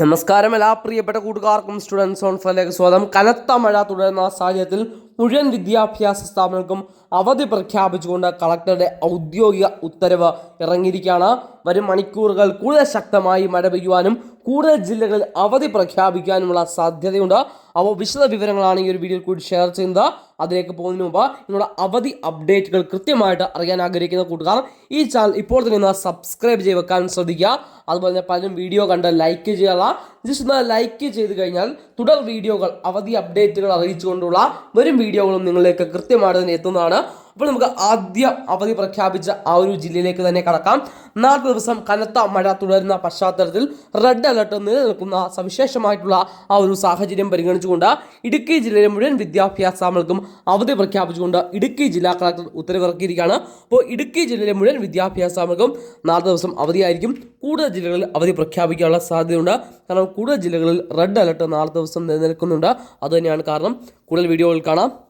നമസ്കാരം എല്ലാ പ്രിയപ്പെട്ട കൂട്ടുകാർക്കും സ്റ്റുഡൻസ് കോൺഫറിലേക്ക് സ്വാഗതം. കനത്ത മഴ തുടരുന്ന സാഹചര്യത്തിൽ മുഴുവൻ വിദ്യാഭ്യാസ സ്ഥാപനങ്ങൾക്കും അവധി പ്രഖ്യാപിച്ചുകൊണ്ട് കളക്ടറുടെ ഔദ്യോഗിക ഉത്തരവ് ഇറങ്ങിയിരിക്കുകയാണ്. വരും മണിക്കൂറുകൾ കൂടുതൽ ശക്തമായി മഴ പെയ്യുവാനും കൂടുതൽ ജില്ലകളിൽ അവധി പ്രഖ്യാപിക്കാനുമുള്ള സാധ്യതയുണ്ട്. അപ്പോൾ വിശദ വിവരങ്ങളാണ് ഈ ഒരു വീഡിയോയിൽ കൂടി ഷെയർ ചെയ്യുന്നത്. അതിലേക്ക് പോകുന്നതിന് മുമ്പ് നിങ്ങളുടെ അവധി അപ്ഡേറ്റുകൾ കൃത്യമായിട്ട് അറിയാൻ ആഗ്രഹിക്കുന്ന കൂട്ടുകാർ ഈ ചാനൽ ഇപ്പോൾ തന്നെ ഒന്ന് സബ്സ്ക്രൈബ് ചെയ്ത് വെക്കാൻ ശ്രദ്ധിക്കുക. അതുപോലെ തന്നെ പലരും വീഡിയോ കണ്ട് ലൈക്ക് ചെയ്യാനുള്ള. ജസ്റ്റ് ഒന്ന് ലൈക്ക് ചെയ്ത് കഴിഞ്ഞാൽ തുടർ വീഡിയോകൾ അവധി അപ്ഡേറ്റുകൾ അറിയിച്ചുകൊണ്ടുള്ള വരും വീഡിയോകളും നിങ്ങളിലേക്ക് കൃത്യമായിട്ട് തന്നെ എത്തുന്നതാണ്. അപ്പോൾ നമുക്ക് ആദ്യം അവധി പ്രഖ്യാപിച്ച ആ ഒരു ജില്ലയിലേക്ക് തന്നെ കടക്കാം. നാല് ദിവസം കനത്ത മഴ തുടരുന്ന പശ്ചാത്തലത്തിൽ റെഡ് അലർട്ട് നിലനിൽക്കുന്ന സവിശേഷമായിട്ടുള്ള ആ ഒരു സാഹചര്യം പരിഗണിച്ചുകൊണ്ട് ഇടുക്കി ജില്ലയിലെ മുഴുവൻ വിദ്യാഭ്യാസ സ്ഥാപനങ്ങൾക്കും അവധി പ്രഖ്യാപിച്ചുകൊണ്ട് ഇടുക്കി ജില്ലാ കളക്ടർ ഉത്തരവിറക്കിയിരിക്കുകയാണ്. അപ്പോൾ ഇടുക്കി ജില്ലയിലെ മുഴുവൻ വിദ്യാഭ്യാസ സ്ഥാപനങ്ങൾക്കും നാല് ദിവസം അവധിയായിരിക്കും. കൂടുതൽ ജില്ലകളിൽ അവധി പ്രഖ്യാപിക്കാനുള്ള സാധ്യതയുണ്ട്. കാരണം കൂടുതൽ ജില്ലകളിൽ റെഡ് അലർട്ട് നാല് ദിവസം നിലനിൽക്കുന്നുണ്ട്. അതുതന്നെയാണ് കാരണം. കൂടുതൽ വീഡിയോകൾ കാണാം.